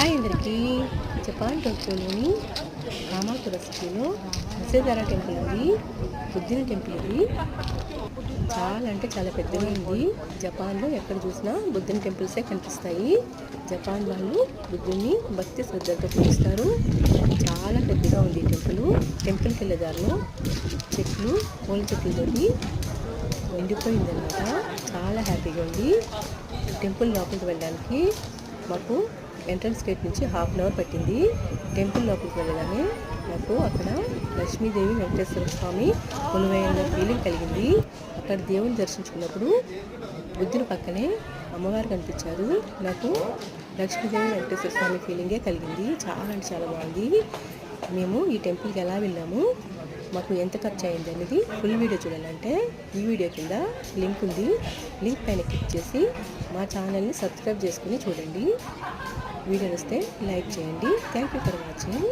Hi అందరికీ. Japan టోక్యోలోని కామాపుర సిటీలో వసేధార temple ఉంది బుద్ధిన టెంపుల్ ఇది చాలా అంటే చాలా పెద్దగా ఉంది. జపాన్లో ఎక్కడ చూసినా బుద్ధుని టెంపుల్సే కనిపిస్తాయి. జపాన్ వాళ్ళు బుద్ధుని భక్తి శ్రద్ధలతో పూజిస్తారు. చాలా పెద్దగా ఉంది టెంపుల్. టెంపుల్కి వెళ్ళే దారిలో చెట్లు పూల చెట్లతోటి నిండిపోయిందన్నమాట. చాలా హ్యాపీగా ఉంది. టెంపుల్ లోపలికి వెళ్ళడానికి మాకు ఎంట్రన్స్ గేట్ నుంచి హాఫ్ అన్ అవర్ పట్టింది. టెంపుల్ లోపలికి వెళ్ళగానే నాకు అక్కడ లక్ష్మీదేవి వెంకటేశ్వర స్వామి కొలువైన ఫీలింగ్ కలిగింది. అక్కడ దేవుని దర్శించుకున్నప్పుడు బుద్ధుని పక్కనే అమ్మవారు కనిపించారు. నాకు లక్ష్మీదేవి వెంకటేశ్వర స్వామి ఫీలింగే కలిగింది. చాలా అంటే చాలా బాగుంది. మేము ఈ టెంపుల్కి ఎలా వెళ్ళాము? మాకు ఎంత ఖర్చు అయింది అనేది ఫుల్ వీడియో చూడాలంటే ఈ వీడియో కింద లింక్ ఉంది. లింక్ పైన క్లిక్ చేసి మా ఛానల్ని సబ్స్క్రైబ్ చేసుకుని చూడండి. వీడియో వస్తే లైక్ చేయండి. Thank you for watching.